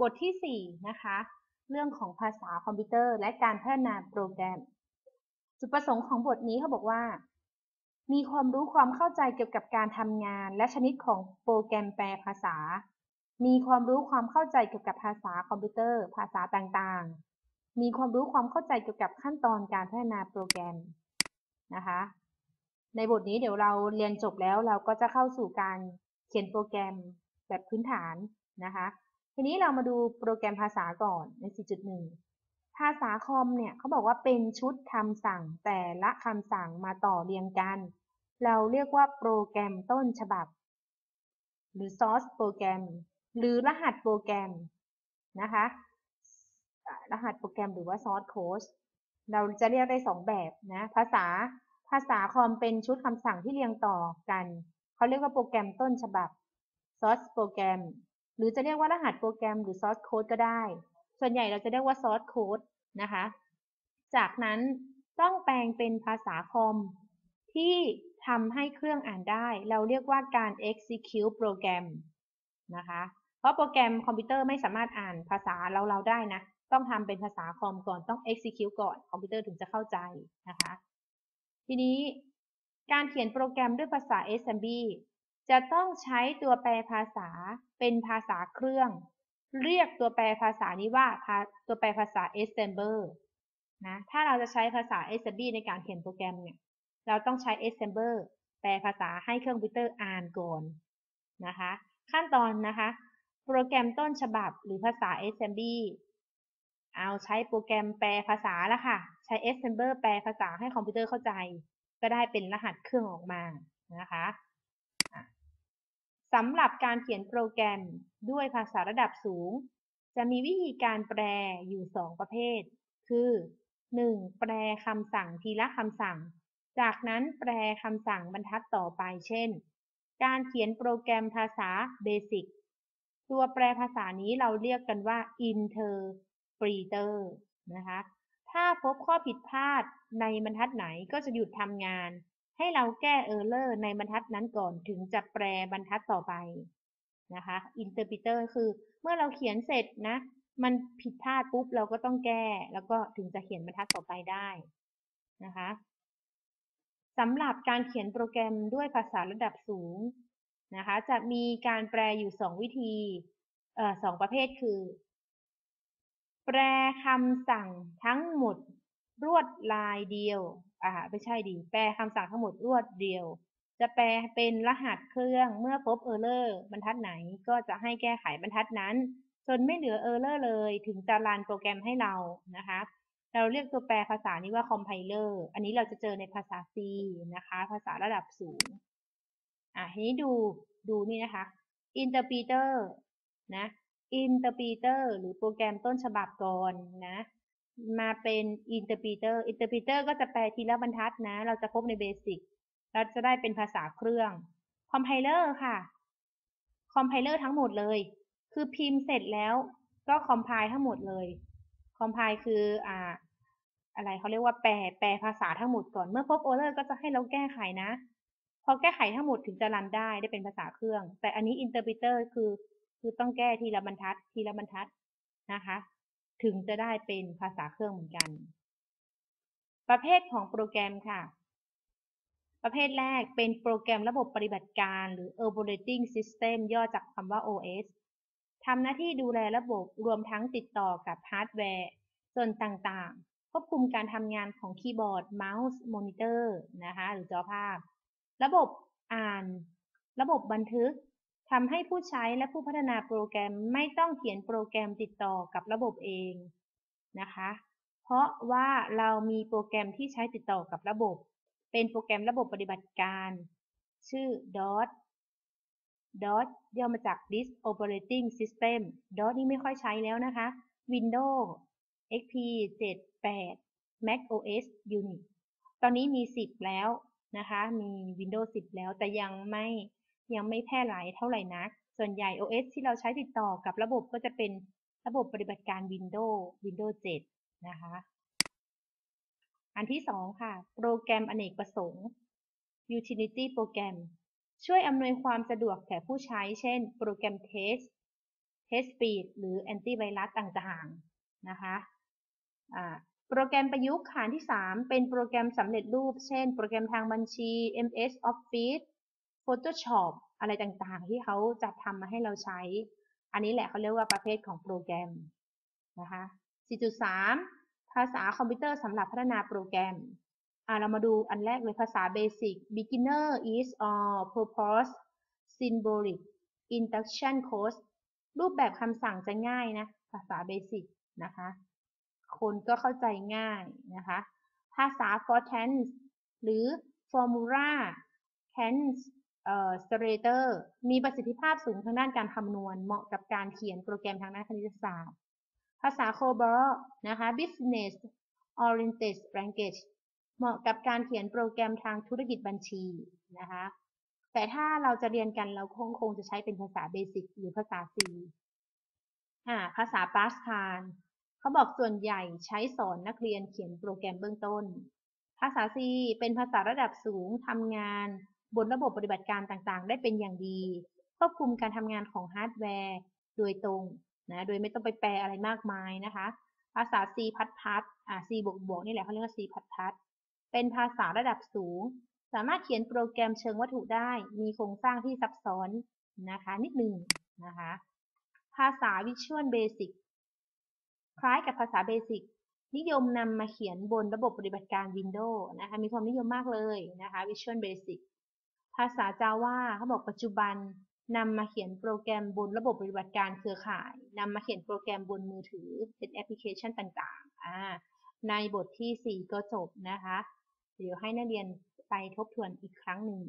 บทที่ 4 นะคะ เรื่องของภาษาคอมพิวเตอร์ และการพัฒนาโปรแกรม จุดประสงค์ของบทนี้เขาบอกว่า มีความรู้ความเข้าใจเกี่ยวกับการทำงาน และชนิดของโปรแกรมแปลภาษา มีความรู้ความเข้าใจเกี่ยวกับภาษาคอมพิวเตอร์ ภาษาต่างๆ มีความรู้ความเข้าใจเกี่ยวกับขั้นตอนการพัฒนาโปรแกรมนะคะ ในบทนี้เดี๋ยวเราเรียนจบแล้วเราก็จะเข้าสู่การเขียนโปรแกรมแบบพื้นฐานนะคะ ทีนี้เรามาดูโปรแกรมภาษาก่อนใน 4.1 ภาษาคอมเนี่ยเขาบอกว่าเป็นชุดคำสั่งแต่ละคำสั่งมาต่อเรียงกัน เราเรียกว่าโปรแกรมต้นฉบับ หรือ source โปรแกรม หรือรหัสโปรแกรมนะคะรหัสโปรแกรมหรือว่า source code เราจะเรียกได้ 2 แบบนะภาษาภาษาคอมเป็นชุดคำสั่งที่เรียงต่อกัน เขาเรียกว่าโปรแกรมต้นฉบับ source โปรแกรม หรือจะเรียกว่ารหัสโปรแกรมหรือ source code ก็ได้ ส่วนใหญ่เราจะเรียกว่า source code นะคะ จากนั้นต้องแปลงเป็นภาษาคอมที่ทำให้เครื่องอ่านได้ เราเรียกว่าการ execute โปรแกรมนะคะ เพราะโปรแกรมคอมพิวเตอร์ไม่สามารถอ่านภาษาเราเราได้นะ ต้องทำเป็นภาษาคอมก่อน ต้อง execute ก่อน คอมพิวเตอร์ถึงจะเข้าใจนะคะ ทีนี้การเขียนโปรแกรมด้วยภาษา assembly จะต้องใช้ตัวแปลภาษาเป็นภาษาเครื่อง เรียกตัวแปลภาษานี้ว่าตัวแปลภาษา assembler นะ ถ้าเราจะใช้ภาษา assembly ในการเขียนโปรแกรมเนี่ย เราต้องใช้ assembler แปลภาษาให้เครื่องคอมพิวเตอร์อ่านก่อนนะคะ ขั้นตอนนะคะ โปรแกรมต้นฉบับหรือภาษา assembly เอาใช้โปรแกรมแปลภาษาแล้วค่ะ ใช้ assembler แปลภาษาให้คอมพิวเตอร์เข้าใจ ก็ได้เป็นรหัสเครื่องออกมานะคะ สำหรับการเขียนโปรแกรมด้วยภาษาระดับสูง จะมีวิธีการแปลอยู่ 2 ประเภท คือ 1. แปลคำสั่งทีละคำสั่ง จากนั้นแปลคำสั่งบรรทัดต่อไป เช่น การเขียนโปรแกรมภาษา Basic ตัวแปลภาษานี้เราเรียกกันว่า Interpreter นะคะ ถ้าพบข้อผิดพลาดในบรรทัดไหนก็จะหยุดทำงาน ให้เราแก้เออร์เลอร์ในบรรทัดนั้นก่อนถึงจะแปลบรรทัดต่อไปนะคะ interpreter คือเมื่อเราเขียนเสร็จนะ มันผิดพลาดปุ๊บเราก็ต้องแก้ แล้วก็ถึงจะเขียนบรรทัดต่อไปได้นะคะสำหรับการเขียนโปรแกรมด้วยภาษาระดับสูงนะคะ จะมีการแปลอยู่ 2 วิธีเอ่อสองประเภทคือ แปลคำสั่งทั้งหมด รวดลายเดียว อ่า ไม่ใช่ดี แปลคำสั่งทั้งหมดรวดเดียว จะแปลเป็นรหัสเครื่องเมื่อพบเออร์เลอร์บรรทัดไหนก็จะให้แก้ไขบรรทัดนั้น จนไม่เหลือเออร์เลอร์เลย ถึงจะรันโปรแกรมให้เรานะคะ เราเรียกตัวแปลภาษานี้ว่าคอมไพเลอร์ อันนี้เราจะเจอในภาษา C นะคะ ภาษาระดับสูง อะทีนี้ดูดูนี่นะคะ interpreter นะ interpreter หรือโปรแกรมต้นฉบับก่อนนะ มาเป็น interpreter interpreter ก็จะแปลทีละบรรทัดนะ เราจะพบในเบสิกเราจะได้เป็นภาษาเครื่อง compiler ค่ะ compiler ทั้งหมดเลย คือพิมพ์เสร็จแล้วก็ compile ทั้งหมดเลย compile คืออ่าอะไรเขาเรียกว่าแปลแปลภาษาทั้งหมดก่อนเมื่อพบ error ก็จะให้เราแก้ไขนะ พอแก้ไขทั้งหมดถึงจะรันได้ได้เป็นภาษาเครื่อง แต่อันนี้ interpreter คือ คือต้องแก้ทีละบรรทัดทีละบรรทัดนะคะ ถึงจะได้เป็นภาษาเครื่องเหมือนกัน ประเภทของโปรแกรมค่ะ ประเภทแรกเป็นโปรแกรมระบบปฏิบัติการหรือ operating system ย่อจากคำว่า OS ทำหน้าที่ดูแลระบบรวมทั้งติดต่อกับฮาร์ดแวร์ส่วนต่างๆ ควบคุมการทำงานของคีย์บอร์ด เมาส์ มอนิเตอร์นะคะหรือจอภาพ ระบบอ่าน ระบบบันทึก ทำให้ผู้ใช้และผู้พัฒนาโปรแกรมไม่ต้องเขียนโปรแกรมติดต่อกับระบบเองนะคะ เพราะว่าเรามีโปรแกรมที่ใช้ติดต่อกับระบบ เป็นโปรแกรมระบบปฏิบัติการ ชื่อ dot dot ย่อมาจาก disk operating system dot นี่ไม่ค่อยใช้แล้วนะคะ Windows XP 7 8 Mac OS Unix ตอนนี้มี 10 แล้วนะคะ มี Windows 10 แล้วแต่ยังไม่ ยังไม่แพร่หลายเท่าไหร่นัก ส่วนใหญ่ OS ที่เราใช้ติดต่อกับระบบก็จะเป็นระบบปฏิบัติการ Windows Windows 7 นะคะ อันที่สองค่ะ โปรแกรมอเนกประสงค์ Utility โปรแกรมช่วยอำนวยความสะดวกแก่ผู้ใช้ เช่น โปรแกรม Test hate speech หรือ anti virus ต่างๆ นะคะโปรแกรมประยุกต์ฐานที่ 3 เป็นโปรแกรมสำเร็จรูป เช่น โปรแกรมทางบัญชี MS Office Photoshop อะไรต่างๆ ที่เขาจัดทำมาให้เราใช้ อันนี้แหละเขาเรียกว่าประเภทของโปรแกรมนะคะ 4.3 ภาษาคอมพิวเตอร์สำหรับพัฒนาโปรแกรมอ่าเรามาดูอันแรกเลยภาษา Basic Beginner is all purpose symbolic induction course รูปแบบคำสั่งจะง่ายนะ ภาษา Basic นะคะ คนก็เข้าใจง่ายนะคะ ภาษา for tense หรือ formula tense เอ่อ Strator มีประสิทธิภาพสูงทางด้านการคำนวณ เหมาะกับการเขียนโปรแกรมทางด้านคณิตศาสตร์ ภาษา COBOL นะคะ Business Oriented Language เหมาะกับการเขียนโปรแกรมทางธุรกิจบัญชีนะคะ แต่ถ้าเราจะเรียนกันเราคงคงจะใช้เป็นภาษา Basic หรือภาษา C อ่าภาษา Pascal เขาบอกส่วนใหญ่ใช้สอนนักเรียนเขียนโปรแกรมเบื้องต้น ภาษา C เป็นภาษาระดับสูงทำงาน บนระบบปฏิบัติการต่างๆ ได้เป็นอย่างดี ควบคุมการทำงานของฮาร์ดแวร์โดยตรงนะโดยไม่ต้องไปแปลอะไรมากมายนะคะ ภาษา C พัดพัดอ่า C บวกบวกนี่แหละเขาเรียกว่า C พัดพัดเป็นภาษาระดับสูง สามารถเขียนโปรแกรมเชิงวัตถุได้ มีโครงสร้างที่ซับซ้อนนะคะ นิดหนึ่งนะคะ ภาษา Visual Basic คล้ายกับภาษา Basic นิยมนำมาเขียนบนระบบปฏิบัติการ Windows นะคะ มีความนิยมมากเลยนะคะ Visual Basic ภาษาจาว่าเขาบอกปัจจุบันนำมาเขียนโปรแกรมบนระบบปฏิบัติการเครือข่ายนำมาเขียนโปรแกรมบนมือถือเป็นแอปพลิเคชันต่างๆ ในบทที่ 4 ก็จบนะคะ เดี๋ยวให้นักเรียนไปทบทวนอีกครั้งหนึ่ง